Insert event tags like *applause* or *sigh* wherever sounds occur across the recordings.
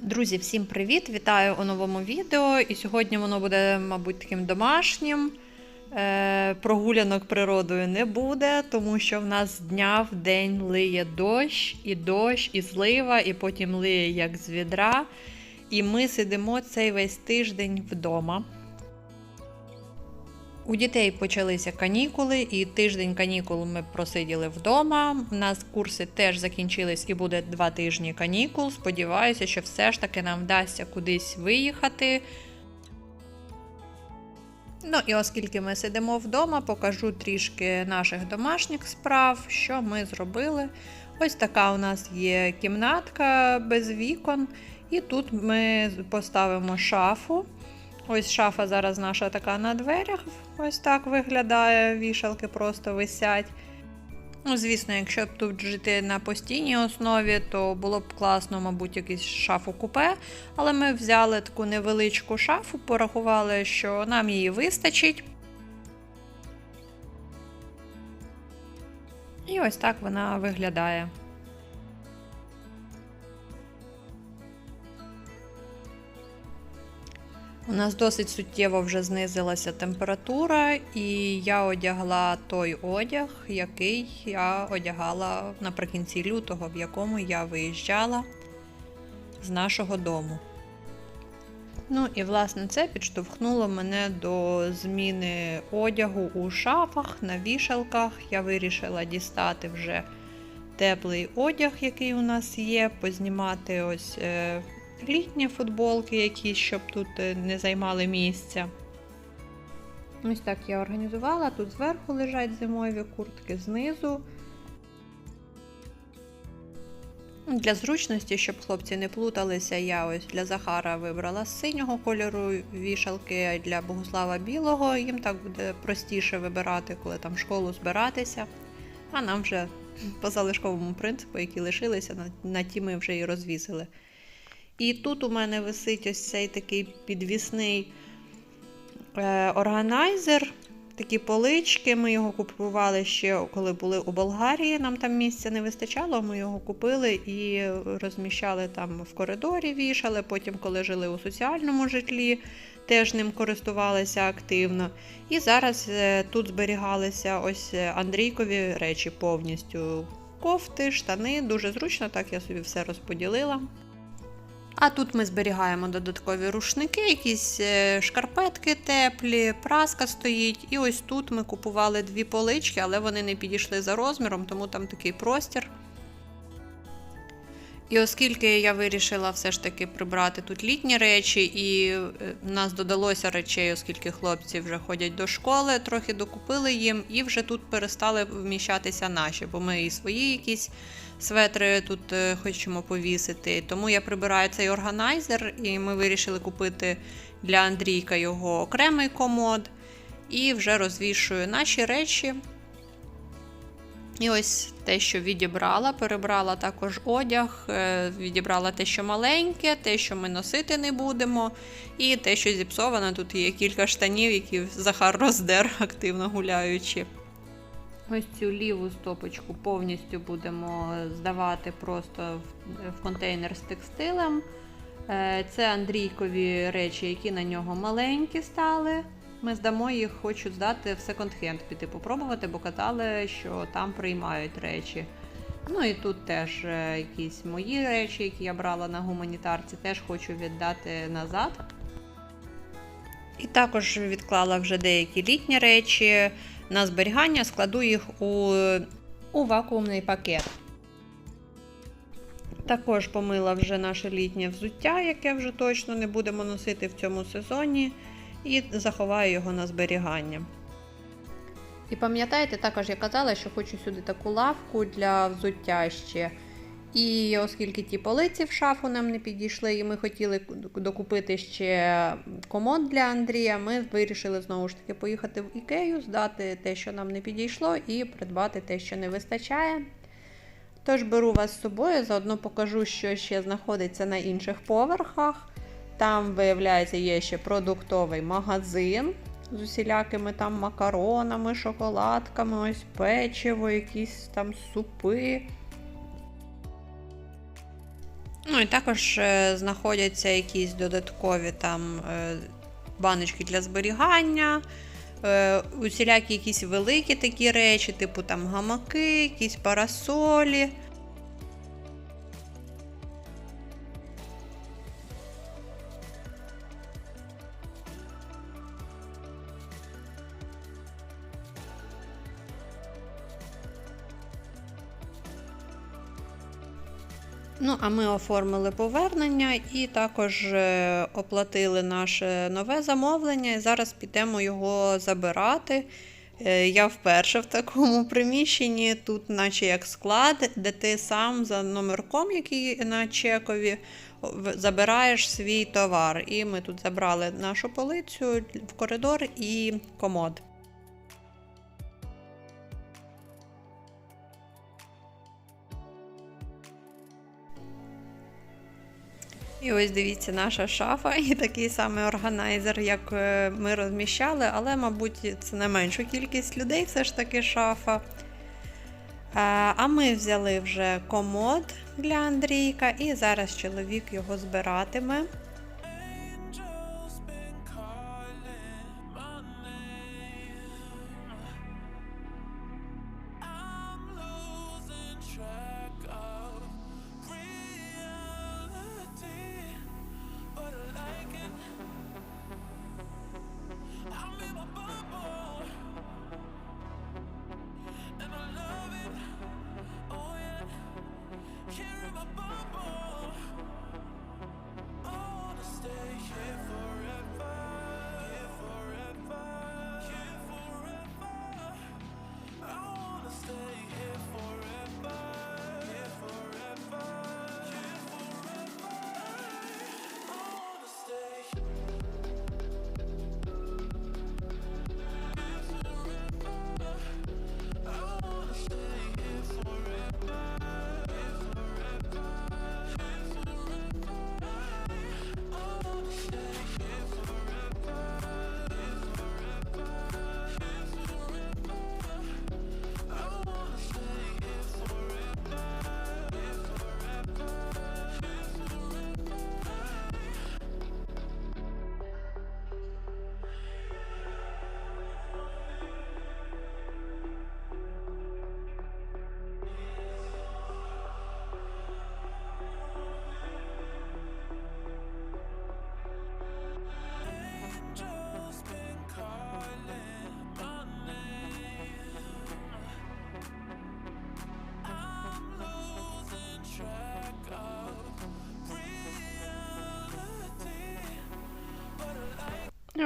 Друзі, всім привіт! Вітаю у новому відео. І сьогодні воно буде, мабуть, таким домашнім. Е, прогулянок природою не буде, тому що в нас з дня в день лиє дощ, і дощ, і злива, і потім лиє як з відра. І ми сидимо цей весь тиждень вдома. У дітей почалися канікули, і тиждень канікул ми просиділи вдома. У нас курси теж закінчились і буде два тижні канікул. Сподіваюся, що все ж таки нам вдасться кудись виїхати. Ну і оскільки ми сидимо вдома, покажу трішки наших домашніх справ, що ми зробили. Ось така у нас є кімнатка без вікон, і тут ми поставимо шафу. Ось шафа зараз наша така на дверях. Ось так виглядає, вішалки просто висять. Ну, звісно, якщо б тут жити на постійній основі, то було б класно, мабуть, якийсь шафу купе. Але ми взяли таку невеличку шафу, порахували, що нам її вистачить. І ось так вона виглядає. У нас досить суттєво вже знизилася температура, і я одягла той одяг, який я одягала наприкінці лютого, в якому я виїжджала з нашого дому. Ну і власне це підштовхнуло мене до зміни одягу у шафах, на вішалках. Я вирішила дістати вже теплий одяг, який у нас є, познімати ось. Літні футболки якісь, щоб тут е, не займали місця. Ось так я організувала. Тут зверху лежать зимові куртки, знизу. Для зручності, щоб хлопці не плуталися, я ось для Захара вибрала з синього кольору вішалки, а для Богослава білого. Їм так буде простіше вибирати, коли там в школу збиратися. А нам вже по залишковому принципу, які лишилися, на ті ми вже і розвісили. І тут у мене висить ось цей такий підвісний е, органайзер, такі полички. Ми його купували ще, коли були у Болгарії. Нам там місця не вистачало, ми його купили і розміщали там в коридорі, вішали. Потім, коли жили у соціальному житлі, теж ним користувалися активно. І зараз е, тут зберігалися ось Андрійкові речі повністю. Кофти, штани, дуже зручно, так я собі все розподілила. А тут ми зберігаємо додаткові рушники, якісь е, шкарпетки теплі, праска стоїть. І ось тут ми купували дві полички, але вони не підійшли за розміром, тому там такий простір. І оскільки я вирішила все ж таки прибрати тут літні речі, і е, в нас додалося речей, оскільки хлопці вже ходять до школи, трохи докупили їм, і вже тут перестали вміщатися наші, бо ми і свої якісь светри тут е, хочемо повісити. Тому я прибираю цей органайзер, і ми вирішили купити для Андрійка його окремий комод. І вже розвішую наші речі. І ось те, що відібрала, перебрала також одяг, е, відібрала те, що маленьке, те, що ми носити не будемо, і те, що зіпсоване. Тут є кілька штанів, які Захар роздер, *laughs* активно гуляючи. Ось цю ліву стопочку повністю будемо здавати просто в контейнер з текстилем. Е, Це Андрійкові речі, які на нього маленькі стали. Ми здамо їх, хочу здати в секонд-хенд, піти попробувати, бо казали, що там приймають речі. Ну і тут теж е, якісь мої речі, які я брала на гуманітарці, теж хочу віддати назад. І також відклала вже деякі літні речі на зберігання, складу їх у, у вакуумний пакет. Також помила вже наше літнє взуття, яке вже точно не будемо носити в цьому сезоні, і заховаю його на зберігання. І пам'ятаєте, також я казала, що хочу сюди таку лавку для взуття ще. І оскільки ті полиці в шафу нам не підійшли, і ми хотіли докупити ще комод для Андрія, ми вирішили знову ж таки поїхати в Ікею, здати те, що нам не підійшло, і придбати те, що не вистачає. Тож беру вас з собою, заодно покажу, що ще знаходиться на інших поверхах. Там, виявляється, є ще продуктовий магазин з усілякими там макаронами, шоколадками, ось печиво, якісь там супи. Ну і також е, знаходяться якісь додаткові там е, баночки для зберігання, е, усілякі якісь великі такі речі, типу там гамаки, якісь парасолі. Ну, а ми оформили повернення і також е, оплатили наше нове замовлення. І зараз підемо його забирати. Е, Я вперше в такому приміщенні, тут, наче як склад, де ти сам за номерком, який на чекові, забираєш свій товар. І ми тут забрали нашу полицю в коридор і комод. І ось дивіться, наша шафа і такий самий органайзер, як е, ми розміщали, але, мабуть, це не меншу кількість людей, все ж таки шафа. Е, А ми взяли вже комод для Андрійка, і зараз чоловік його збиратиме.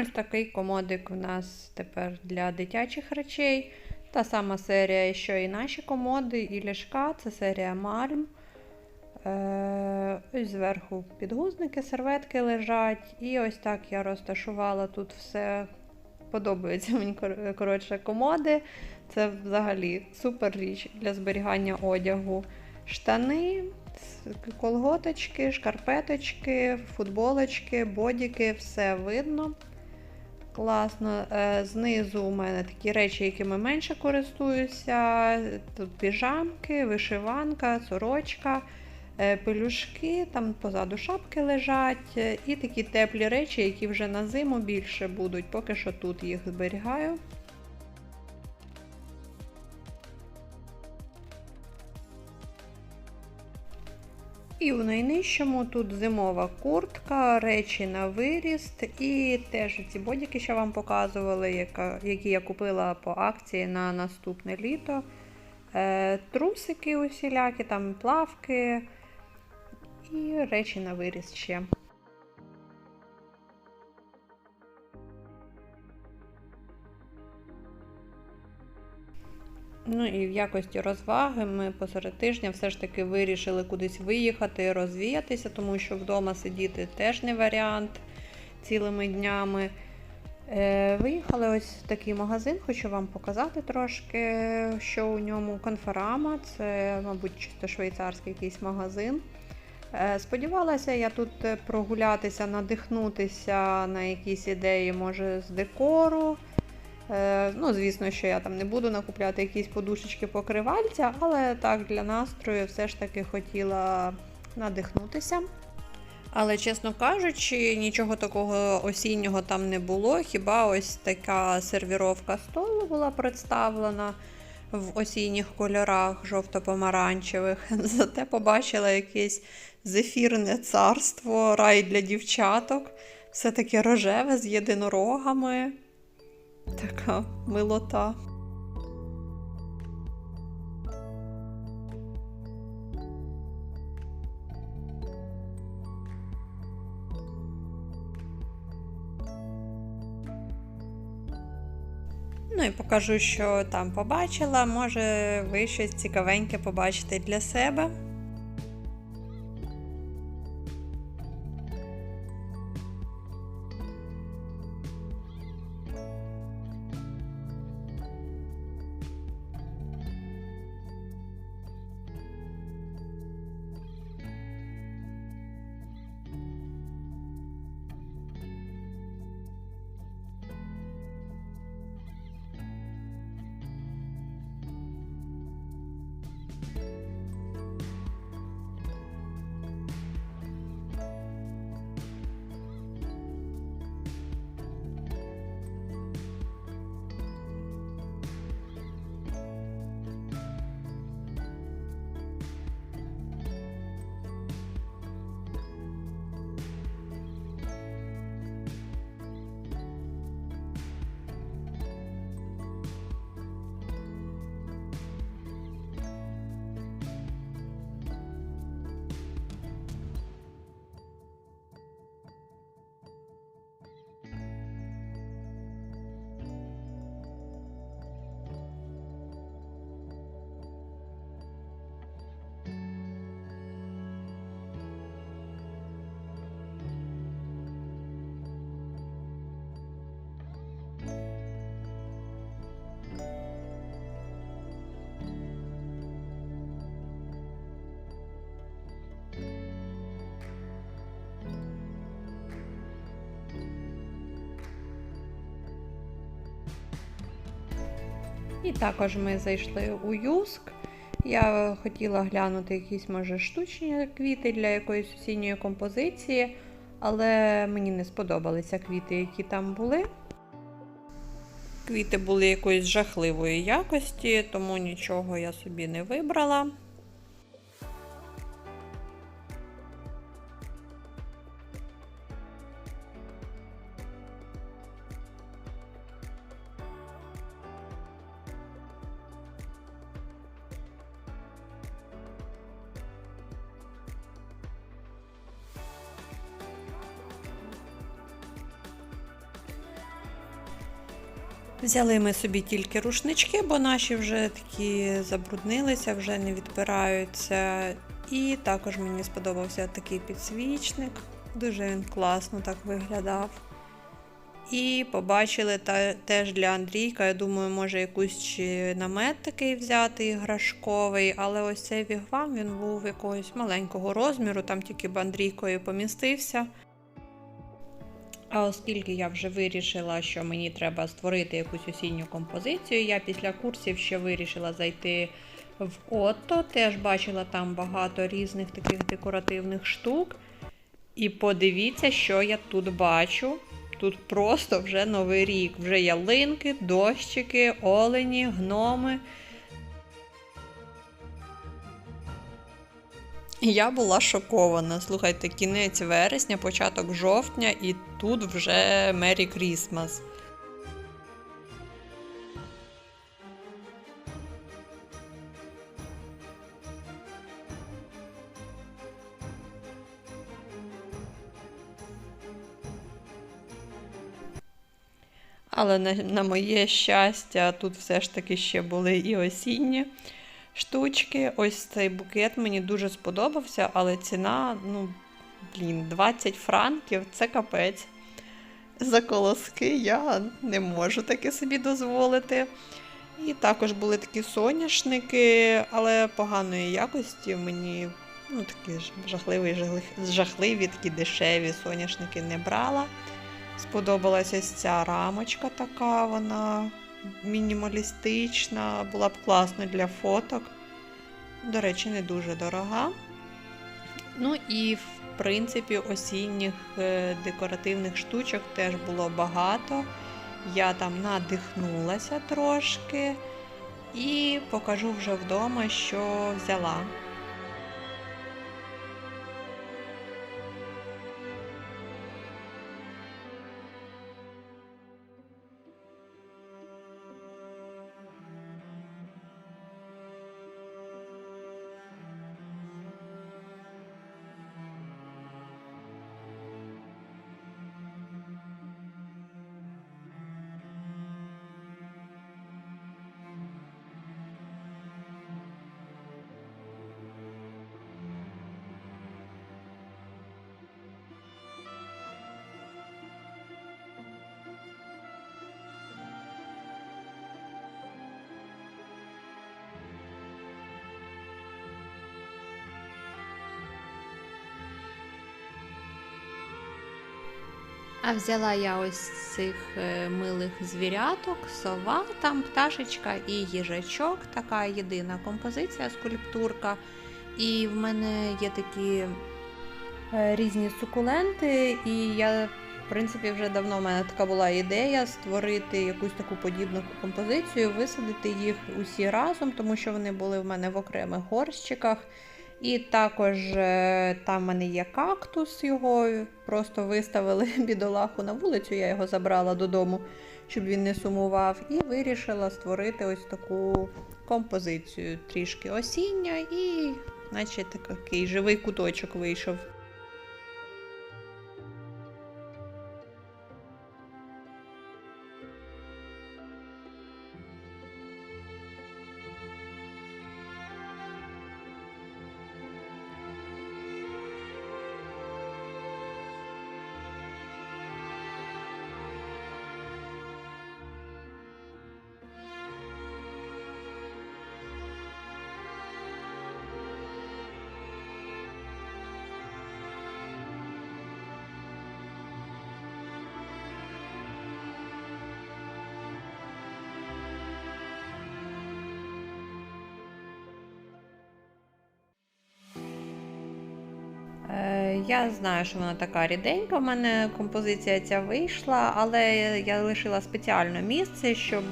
Ось такий комодик у нас тепер для дитячих речей. Та сама серія, що і наші комоди, і ліжка. Це серія Мальм. Е, ось зверху підгузники, серветки лежать. І ось так я розташувала тут все. Подобаються мені коротше комоди. Це взагалі супер річ для зберігання одягу. Штани, колготочки, шкарпеточки, футболочки, бодіки, все видно. Класно. Е, Знизу у мене такі речі, якими менше користуюся. Тут піжамки, вишиванка, сорочка, е, пелюшки, там позаду шапки лежать. е, І такі теплі речі, які вже на зиму більше будуть. Поки що тут їх зберігаю. І у найнижчому тут зимова куртка, речі на виріст, і теж ці бодіки, що вам показували, які я купила по акції на наступне літо. Е, трусики усілякі, там плавки і речі на виріст ще. Ну і в якості розваги ми посеред тижня все ж таки вирішили кудись виїхати, розвіятися, тому що вдома сидіти теж не варіант цілими днями. Е, виїхали ось в такий магазин, хочу вам показати трошки, що у ньому конферама. Це, мабуть, чисто швейцарський якийсь магазин. Е, Сподівалася я тут прогулятися, надихнутися на якісь ідеї, може, з декору. Е, Ну, звісно, що я там не буду накупляти якісь подушечки покривальця, але так для настрою все ж таки хотіла надихнутися. Але, чесно кажучи, нічого такого осіннього там не було. Хіба ось така сервіровка столу була представлена в осінніх кольорах жовто-помаранчевих. *laughs* Зате побачила якесь зефірне царство, рай для дівчаток. Все таке рожеве з єдинорогами. Така милота. Ну і покажу, що там побачила. Може, ви щось цікавеньке побачите для себе. І також ми зайшли у Юск. Я хотіла глянути якісь, може, штучні квіти для якоїсь осінньої композиції, але мені не сподобалися квіти, які там були. Квіти були якоїсь жахливої якості, тому нічого я собі не вибрала. Взяли ми собі тільки рушнички, бо наші вже такі забруднилися, вже не відпираються. І також мені сподобався такий підсвічник. Дуже він класно так виглядав. І побачили та, теж для Андрійка, я думаю, може якийсь чи намет такий взяти іграшковий, але ось цей вігвам він був якогось маленького розміру, там тільки б Андрійкою помістився. А оскільки я вже вирішила, що мені треба створити якусь осінню композицію, я після курсів ще вирішила зайти в Отто. Теж бачила там багато різних таких декоративних штук. І подивіться, що я тут бачу. Тут просто вже новий рік. Вже ялинки, дощики, олені, гноми. Я була шокована. Слухайте, кінець вересня, початок жовтня, і тут вже Мері Крісмас. Але на, на моє щастя, тут все ж таки ще були і осінні штучки. Ось цей букет мені дуже сподобався, але ціна, ну, блін, 20 франків це капець. За колоски я не можу таке собі дозволити. І також були такі соняшники, але поганої якості мені ну, такі ж жахливі, жахливі, такі дешеві соняшники не брала. Сподобалася ось ця рамочка така, вона мінімалістична, була б класно для фоток. До речі, не дуже дорога. Ну і в принципі осінніх е, декоративних штучок теж було багато. Я там надихнулася трошки і покажу вже вдома, що взяла. А взяла я ось цих е, милих звіряток, сова, там пташечка і їжачок. Така єдина композиція, скульптурка. І в мене є такі е, різні сукуленти, і я, в принципі, вже давно в мене така була ідея створити якусь таку подібну композицію, висадити їх усі разом, тому що вони були в мене в окремих горщиках. І також е, там в мене є кактус його, просто виставили *laughs* бідолаху на вулицю, я його забрала додому, щоб він не сумував, і вирішила створити ось таку композицію трішки осіння і наче такий живий куточок вийшов. Я знаю, що вона така ріденька. У мене композиція ця вийшла, але я лишила спеціально місце, щоб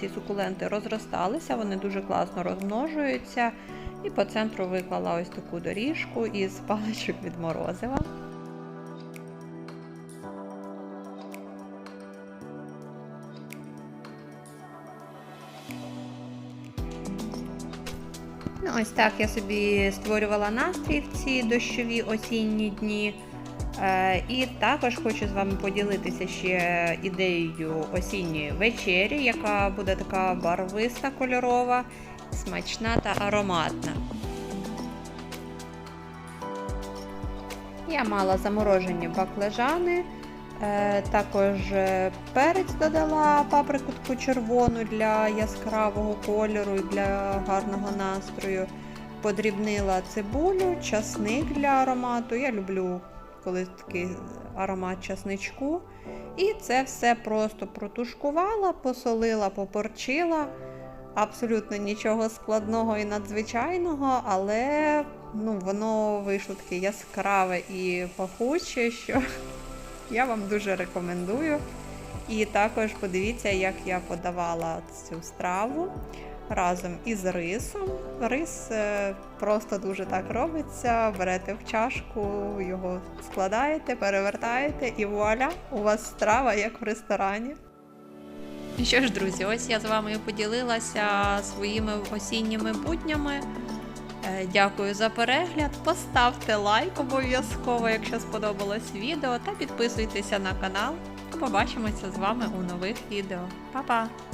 ці сукуленти розросталися, вони дуже класно розмножуються. І по центру виклала ось таку доріжку із паличок від морозива. Ось так я собі створювала настрій в ці дощові осінні дні. Е, і також хочу з вами поділитися ще ідеєю осінньої вечері, яка буде така барвиста кольорова, смачна та ароматна. Я мала заморожені баклажани, також е, перець додала паприку таку червону для яскравого кольору і для гарного настрою. Подрібнила цибулю, часник для аромату. Я люблю, коли такий аромат часничку. І це все просто протушкувала, посолила, попорчила. Абсолютно нічого складного і надзвичайного, але ну, воно вийшло таке яскраве і пахуче, що я вам дуже рекомендую. І також подивіться, як я подавала цю страву разом із рисом. Рис е, просто дуже так робиться. Берете в чашку, його складаєте, перевертаєте, і вуаля, у вас страва як в ресторані. Ну що ж, друзі, ось я з вами поділилася своїми осінніми буднями. Е, Дякую за перегляд. Поставте лайк обов'язково, якщо сподобалось відео, та підписуйтеся на канал. Побачимося з вами у нових відео. Па-па!